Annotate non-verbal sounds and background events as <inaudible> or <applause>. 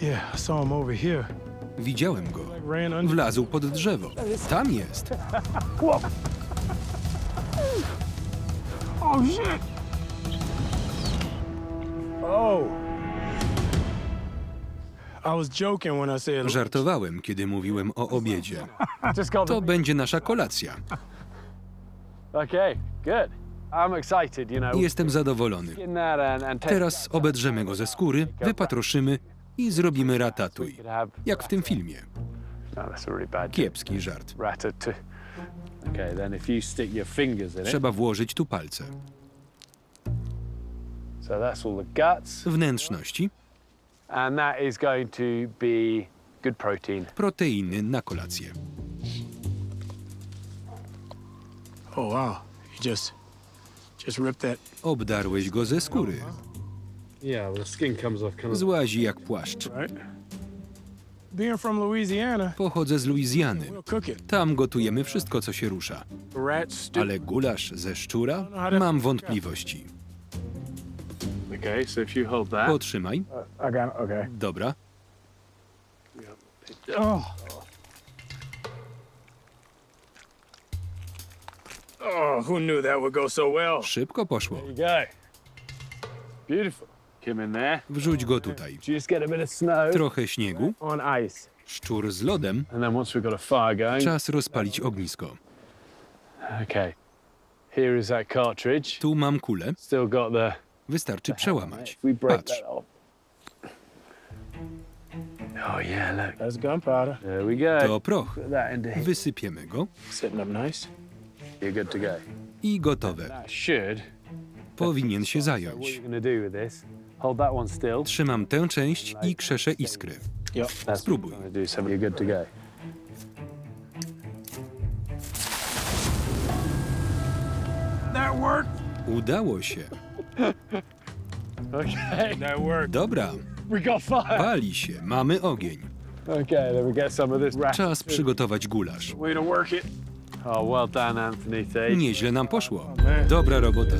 Yeah, I saw him over here. Widziałem go. Like ran under. Wlazł pod drzewo. Tam jest. Oh shit! Oh. I was joking when I said Żartowałem, kiedy mówiłem o obiedzie. Just got To the... będzie nasza kolacja. Okay, good. I'm excited, you know. Jestem zadowolony. In that and, and take Teraz obedrzemy go ze skóry, wypatroszymy i zrobimy ratatuj. Jak w tym filmie. No. Kiepski żart. Trzeba włożyć tu palce. Wnętrzności, proteiny na kolację. Oh. Obdarłeś go ze skóry. Yeah, well, the skin comes off kind Złazi jak płaszcz. Right. Being from Louisiana, Pochodzę z Luizjany. we'll cook it. Tam gotujemy wszystko, co się rusza. Rat stew. Ale gulasz ze szczura? Mam wątpliwości. Okay, so if you hold that. Potrzymaj. I got it. Okay. Dobra. Oh. Oh, who knew that would go so well? Szybko poszło. Beautiful. Wrzuć go tutaj. Trochę śniegu, szczur z lodem. Czas rozpalić ognisko. Tu mam kulę. Wystarczy przełamać. Patrz. Oh. To proch. Wysypiemy go i gotowe. Powinien się zająć. Trzymam tę część i krzeszę iskry. Spróbuj. Udało się. <laughs> Dobra, pali się, mamy ogień. Czas przygotować gulasz. Oh? Nieźle nam poszło. Dobra robota.